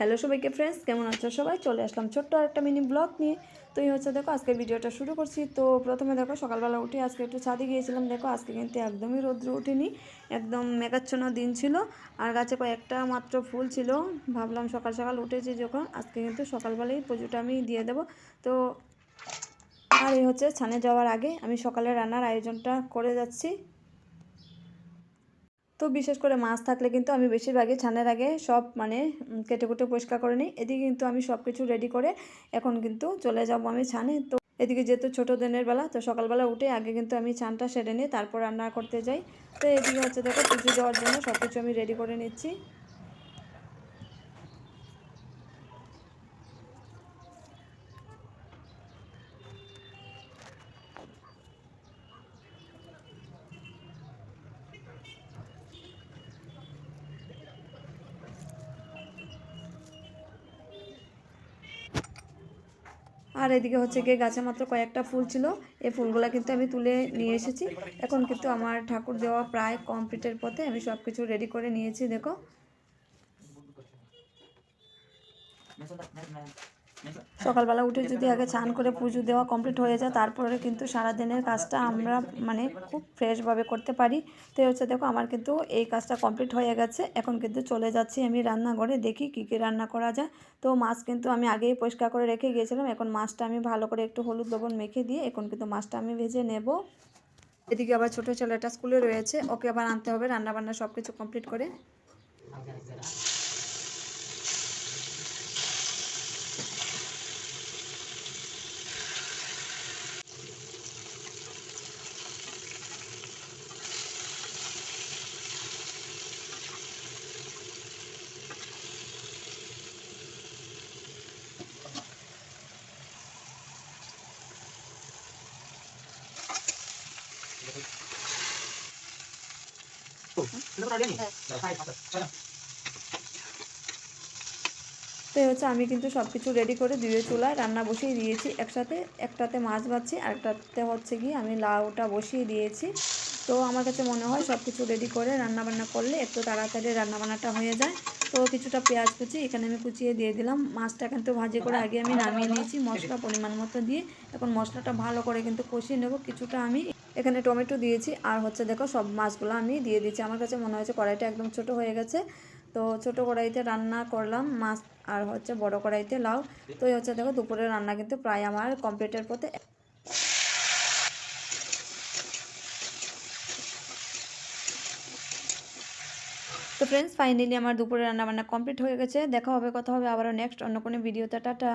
Hello সবাইকে friends কেমন আছো সবাই? চলে আসলাম ছোট্ট একটা মিনি ব্লগ নিয়ে। তো এই হচ্ছে দেখো আজকে ভিডিওটা শুরু করছি। তো প্রথমে দেখো, সকালবেলা উঠে আজকে একটু ছাদে গিয়েছিলাম। দেখো, আজকে কিন্তু একদমই রৌদ্র উঠেনি একদম মেঘাচ্ছন্ন দিন ছিল। আর গাছে কয়েকটা মাত্র ফুল ছিল। ভাবলাম সকাল সকাল উঠেছি যখন। আজকে কিন্তু সকালবেলাই পুজোটা আমি দিয়ে দেবো। তো আর এই হচ্ছে ছানে যাওয়ার আগে আমি সকালে রান্নার আয়োজনটা করে যাচ্ছি। তো বিশেষ করে মাছ থাকলে কিন্তু আমি বেশিরভাগই ছানের আগে সব মানে কেটে কুটে পরিষ্কার করে নিই। এদিকে কিন্তু আমি সব কিছু রেডি করে এখন কিন্তু চলে যাব আমি ছানে। তো এদিকে যেহেতু ছোটো দিনের বেলা, তো সকালবেলা উঠে আগে কিন্তু আমি ছানটা সেরে নিই, তারপর রান্না করতে যাই। তো এদিকে হচ্ছে দেখো পুজো দেওয়ার জন্য সব কিছু আমি রেডি করে নিচ্ছি। আর এদিকে হচ্ছে গিয়ে গাছে মাত্র কয়েকটা ফুল ছিল। এই ফুলগুলো কিন্তু আমি তুলে নিয়ে এসেছি। এখন কিন্তু আমার ঠাকুর দেওয়া প্রায় কমপ্লিটের পথে আমি সব কিছু রেডি করে নিয়েছি, দেখো। সকালবেলা উঠে যদি আগে চান করে পুজো দেওয়া কমপ্লিট হয়ে যায়, তারপরে কিন্তু সারাদিনের কাজটা আমরা মানে খুব ফ্রেশভাবে করতে পারি। তো হচ্ছে দেখো, আমার কিন্তু এই কাজটা কমপ্লিট হয়ে গেছে। এখন কিন্তু চলে যাচ্ছি আমি রান্নাঘরে, দেখি কী কী রান্না করা যায়। তো মাছ কিন্তু আমি আগেই পরিষ্কার করে রেখে গিয়েছিলাম, এখন মাছটা আমি ভালো করে একটু হলুদ লবণ মেখে দিয়ে এখন কিন্তু মাছটা আমি ভেজে নেব। এদিকে আবার ছোটো ছেলেটা স্কুলে রয়েছে, ওকে আবার আনতে হবে, রান্নাবান্না সব কিছু কমপ্লিট করে। তো হচ্ছে আমি কিন্তু সব কিছু রেডি করে দুয়ে চুলায় রান্না বসিয়ে দিয়েছি। একসাথে একটাতে মাছ ভাজছি আর একটাতে হচ্ছে কি আমি লাউটা বসিয়ে দিয়েছি। তো আমার কাছে মনে হয় সব কিছু রেডি করে রান্না বান্না করলে একটু তাড়াতাড়ি রান্না বান্নাটা হয়ে যায়। তো কিছুটা পেঁয়াজ কুচি, এখানে আমি কুচিয়ে দিয়ে দিলাম। মাছটা কিন্তু ভাজি করে আগে আমি নামিয়ে নিয়েছি মশলা পরিমাণ মতো দিয়ে। এখন মশলাটা ভালো করে কিন্তু কষিয়ে নেব। কিছুটা আমি এখানে টমেটো দিয়েছি। আর হচ্ছে দেখো সব মাছগুলো আমি দিয়ে দিয়েছি। আমার কাছে মনে হয়েছে কড়াইটা একদম ছোট হয়ে গেছে। তো ছোট কড়াইতে রান্না করলাম মাছ আর হচ্ছে বড় কড়াইতে লাউ। তো এই হচ্ছে দেখো দুপুরের রান্না কিন্তু প্রায় আমার কমপ্লিটের পথে। তো ফ্রেন্ডস ফাইনালি আমার দুপুরে রান্না বান্না কমপ্লিট হয়ে গেছে। দেখা হবে, কথা হবে আবারও নেক্সট অন্য কোনো ভিডিওতে টাটা।